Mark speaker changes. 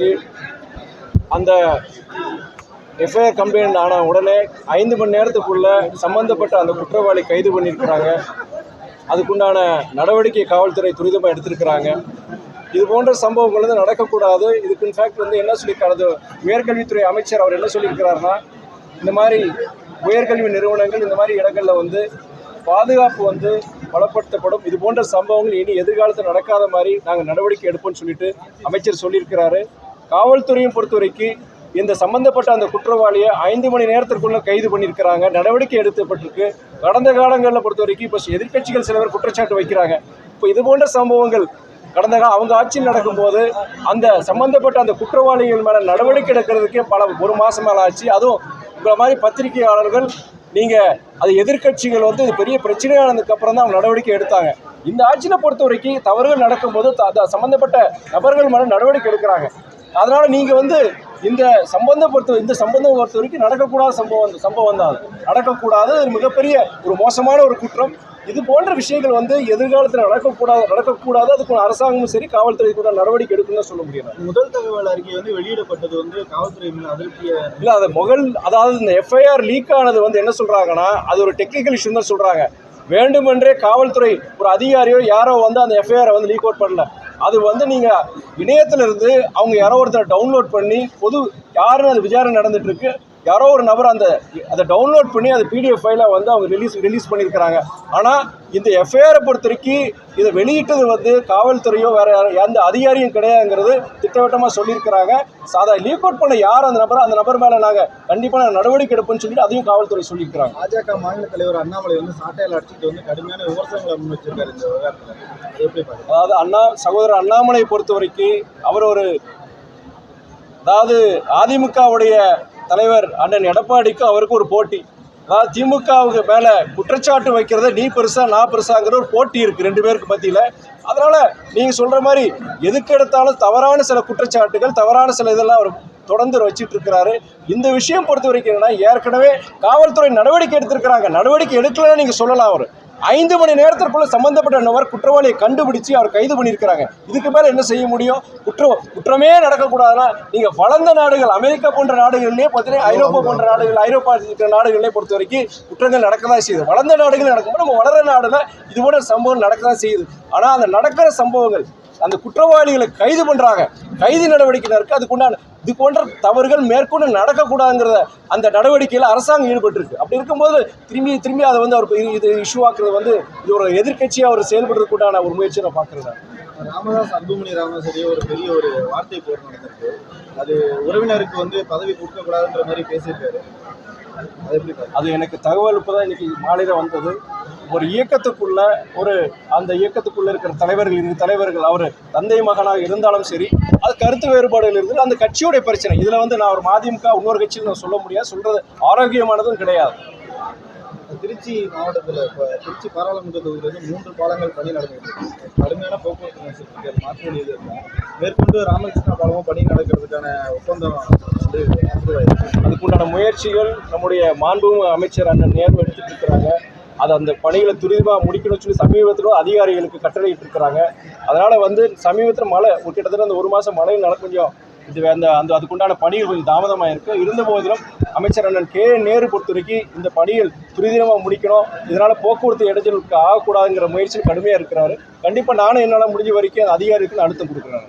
Speaker 1: வரைக்கும் அந்த FIR complaint ஆன உடனே ஐந்து மணி நேரத்துக்குள்ள சம்பந்தப்பட்ட அந்த குற்றவாளி கைது பண்ணியிருக்கிறாங்க. அதுக்குண்டான நடவடிக்கை காவல்துறை துரிதமாக எடுத்திருக்கிறாங்க. இது போன்ற சம்பவங்கள் வந்து நடக்கக்கூடாது. இதுக்கு இன்ஃபேக்ட் வந்து என்ன சொல்லியிருக்காரு? உயர்கல்வித்துறை அமைச்சர் அவர் என்ன சொல்லியிருக்கிறாருன்னா இந்த மாதிரி உயர்கல்வி நிறுவனங்கள் இந்த மாதிரி இடங்களில் வந்து பாதுகாப்பு வந்து பலப்படுத்தப்படும். இது போன்ற சம்பவங்கள் இனி எதிர்காலத்தில் நடக்காத மாதிரி நாங்கள் நடவடிக்கை எடுப்போம்னு சொல்லிட்டு அமைச்சர் சொல்லியிருக்கிறாரு. காவல்துறையும் பொறுத்த வரைக்கும் இந்த சம்பந்தப்பட்ட அந்த குற்றவாளியை ஐந்து மணி நேரத்திற்குள்ள கைது பண்ணியிருக்கிறாங்க. நடவடிக்கை எடுக்கப்பட்டிருக்கு. கடந்த காலங்களில் பொறுத்த வரைக்கும் இப்போ எதிர்க்கட்சிகள் சில பேர் குற்றச்சாட்டு வைக்கிறாங்க. இப்போ இது போன்ற சம்பவங்கள் கடந்த கால அவங்க ஆட்சியில் நடக்கும்போது அந்த சம்பந்தப்பட்ட அந்த குற்றவாளிகள் மேலே நடவடிக்கை எடுக்கிறதுக்கே பல ஒரு மாதம் மேலே ஆச்சு. அதுவும் உங்களை மாதிரி பத்திரிகையாளர்கள் நீங்கள் அது எதிர்க்கட்சிகள் வந்து இது பெரிய பிரச்சனையானதுக்கப்புறம் தான் அவங்க நடவடிக்கை எடுத்தாங்க. இந்த ஆட்சியில் பொறுத்த வரைக்கும் தவறுகள் நடக்கும்போது த- அந்த சம்மந்தப்பட்ட நபர்கள் மேலே நடவடிக்கை எடுக்கிறாங்க. அதனால நீங்க வந்து இந்த சம்பந்தம் பொறுத்த இந்த சம்பந்தம் பொறுத்த வரைக்கும் நடக்கக்கூடாத சம்பவம் அந்த சம்பவம் தான் அது. நடக்கக்கூடாது மிகப்பெரிய ஒரு மோசமான ஒரு குற்றம். இது போன்ற விஷயங்கள் வந்து எதிர்காலத்தில் நடக்கக்கூடாது நடக்கக்கூடாது. அதுக்கு அரசாங்கமும் சரி காவல்துறை கூட நடவடிக்கை எடுக்கணும்னு சொல்ல முடியும்.
Speaker 2: முதல் தகவல் அறிக்கை வந்து வெளியிடப்பட்டது வந்து காவல்துறை அதிருப்தியை
Speaker 1: இல்லை அது முதல் அதாவது இந்த எஃப்ஐஆர் லீக் ஆனது வந்து என்ன சொல்கிறாங்கன்னா அது ஒரு டெக்னிக்கல் இஷ்யூ தான் சொல்கிறாங்க வேண்டுமென்றே காவல்துறை ஒரு அதிகாரியோ யாரோ வந்து அந்த எஃப்ஐஆரை வந்து லீக் அவுட் பண்ணல. அது வந்து நீங்கள் இணையத்திலிருந்து அவங்க யாரோ ஒருத்தர் டவுன்லோட் பண்ணி பொது யாருன்னு அது விசாரணை நடந்துட்டு இருக்கு. யாரோ ஒரு நபர் அந்த அதை டவுன்லோட் பண்ணி அது பிடிஎஃப் ஃபைலை வந்து அவங்க ரிலீஸ் ரிலீஸ் பண்ணியிருக்கிறாங்க. ஆனால் இந்த எஃப்ஐஆரை பொறுத்த வரைக்கும் இதை வெளியிட்டது வந்து காவல்துறையோ வேற யாரோ- எந்த அதிகாரியும் கிடையாதுங்கிறது திட்டவட்டமாக சொல்லியிருக்கிறாங்க. சாதா லீக் அவுட் பண்ண யார் அந்த நபர்? அந்த நபர் மேலே நாங்கள் கண்டிப்பாக நாங்கள் நடவடிக்கை எடுப்போம்னு சொல்லிட்டு அதையும் காவல்துறை சொல்லியிருக்கிறாங்க.
Speaker 2: பாஜக மாநில தலைவர் அண்ணாமலை வந்து சாட்டையில் அடிச்சுட்டு வந்து கடுமையான விமர்சனங்களை முன் வச்சிருக்காரு இந்த விவகாரத்தில். அது எப்படி பாருங்க
Speaker 1: அதாவது அண்ணா சகோதரர் அண்ணாமலை பொறுத்த வரைக்கும் அவர் ஒரு அதாவது அதிமுகவுடைய தலைவர் அண்ணன் எடப்பாடிக்கும் அவருக்கு ஒரு போட்டி. அதாவது திமுகவுக்கு மேலே குற்றச்சாட்டு வைக்கிறத நீ பெருசா நான் பெருசாங்கிற ஒரு போட்டி இருக்குது ரெண்டு பேருக்கு மத்தியில். அதனால் நீங்கள் சொல்கிற மாதிரி எதுக்கு எடுத்தாலும் தவறான சில குற்றச்சாட்டுகள் தவறான சில இதெல்லாம் அவர் தொடர்ந்து வச்சுட்டு இருக்கிறாரு. இந்த விஷயம் பொறுத்த வரைக்கும் என்னன்னா ஏற்கனவே காவல்துறை நடவடிக்கை எடுத்திருக்கிறாங்க. நடவடிக்கை எடுக்கலன்னு நீங்கள் சொல்லலாம் அவர். ஐந்து மணி நேரத்திற்குள்ள சம்பந்தப்பட்ட நபர் குற்றவாளியை கண்டுபிடிச்சு அவர் கைது பண்ணியிருக்கிறாங்க. இதுக்கு மேலே என்ன செய்ய முடியும்? குற்றம் குற்றமே நடக்கக்கூடாதுன்னா நீங்கள் வளர்ந்த நாடுகள் அமெரிக்கா போன்ற நாடுகள்லேயே பார்த்தீங்கன்னா ஐரோப்பா போன்ற நாடுகள் ஐரோப்பா இருக்கிற நாடுகளிலே பொறுத்த வரைக்கும் குற்றங்கள் நடக்க தான் செய்யுது. வளர்ந்த நாடுகள் நடக்கும்போது நம்ம வளர்ற நாடுல இது போன்ற சம்பவம் நடக்க தான் செய்யுது. ஆனால் அந்த நடக்கிற சம்பவங்கள் அந்த குற்றவாளிகளை கைது பண்ணுறாங்க கைது நடவடிக்கை இருக்கு அதுக்குண்டான இது போன்ற தவறுகள் மேற்கொண்டு நடக்கக்கூடாதுங்கிறத அந்த நடவடிக்கையில் அரசாங்கம் ஈடுபட்டிருக்கு. அப்படி இருக்கும்போது திரும்பி திரும்பி அதை வந்து அவர் இது- இது இஷ்யூ ஆக்குறது வந்து இது ஒரு எதிர்க்கட்சியாக அவர் செயல்படுறதுக்குண்டான ஒரு முயற்சியை நான் பார்க்குறேன்
Speaker 2: ராமதாஸ் அன்புமணி ராமதாசரி ஒரு பெரிய ஒரு வார்த்தை போர் நடந்திருக்கு. அது உறவினருக்கு வந்து பதவி கொடுக்கக்கூடாதுன்ற மாதிரி பேசியிருக்காரு. அது எப்படி
Speaker 1: அது எனக்கு தகவல் இப்போ தான் இன்றைக்கி மாலையில் வந்தது. ஒரு இயக்கத்துக்குள்ள ஒரு அந்த இயக்கத்துக்குள்ளே இருக்கிற தலைவர்கள் இரு தலைவர்கள் அவர் தந்தை மகனாக இருந்தாலும் சரி அது கருத்து வேறுபாடுகள் இருந்து அந்த கட்சியோடைய பிரச்சனை. இதில் வந்து நான் ஒரு மதிமுக இன்னொரு கட்சியில் நான் சொல்ல முடியாது. சொல்கிறது ஆரோக்கியமானதும் கிடையாது.
Speaker 2: திருச்சி மாவட்டத்தில் இப்போ திருச்சி பாராளுமன்ற தொகுதியில் வந்து மூன்று பாலங்கள் பணி நடந்துருக்கு கடுமையான போக்குவரத்து நெரிசல் மாற்ற வேண்டியது மேற்கொண்டு ராமகிருஷ்ணா பாலமும் பணி நடக்கிறதுக்கான ஒப்பந்தம் வந்து
Speaker 1: அதுக்குண்டான முயற்சிகள் நம்முடைய மாண்பு அமைச்சர் அண்ணன் நேர்வு எடுத்துட்டு இருக்கிறாங்க அதை அந்த பணிகளை துரிதமாக முடிக்கணும்னு சொல்லி சமீபத்தில் அதிகாரிகளுக்கு கட்டளையிட்டு இருக்கிறாங்க அதனால் வந்து சமீபத்தில் மழை ஒரு கிட்டத்தட்ட அந்த ஒரு மாதம் மழை நட கொஞ்சம் இது அந்த அந்த அதுக்குண்டான பணிகள் கொஞ்சம் தாமதமாக இருக்குது இருந்த போதிலும் அமைச்சர் அண்ணன் கே நேரு பொறுத்தவரைக்கும் இந்த பணிகள் துரிதமாக முடிக்கணும். இதனால் போக்குவரத்து இடைஞ்சலுக்கு ஆகக்கூடாதுங்கிற முயற்சியில் கடுமையாக இருக்கிறாரு. கண்டிப்பாக நானும் என்னால் முடிஞ்ச வரைக்கும் அந்த அதிகாரிகளுக்கு அழுத்தம் கொடுக்குறேன்.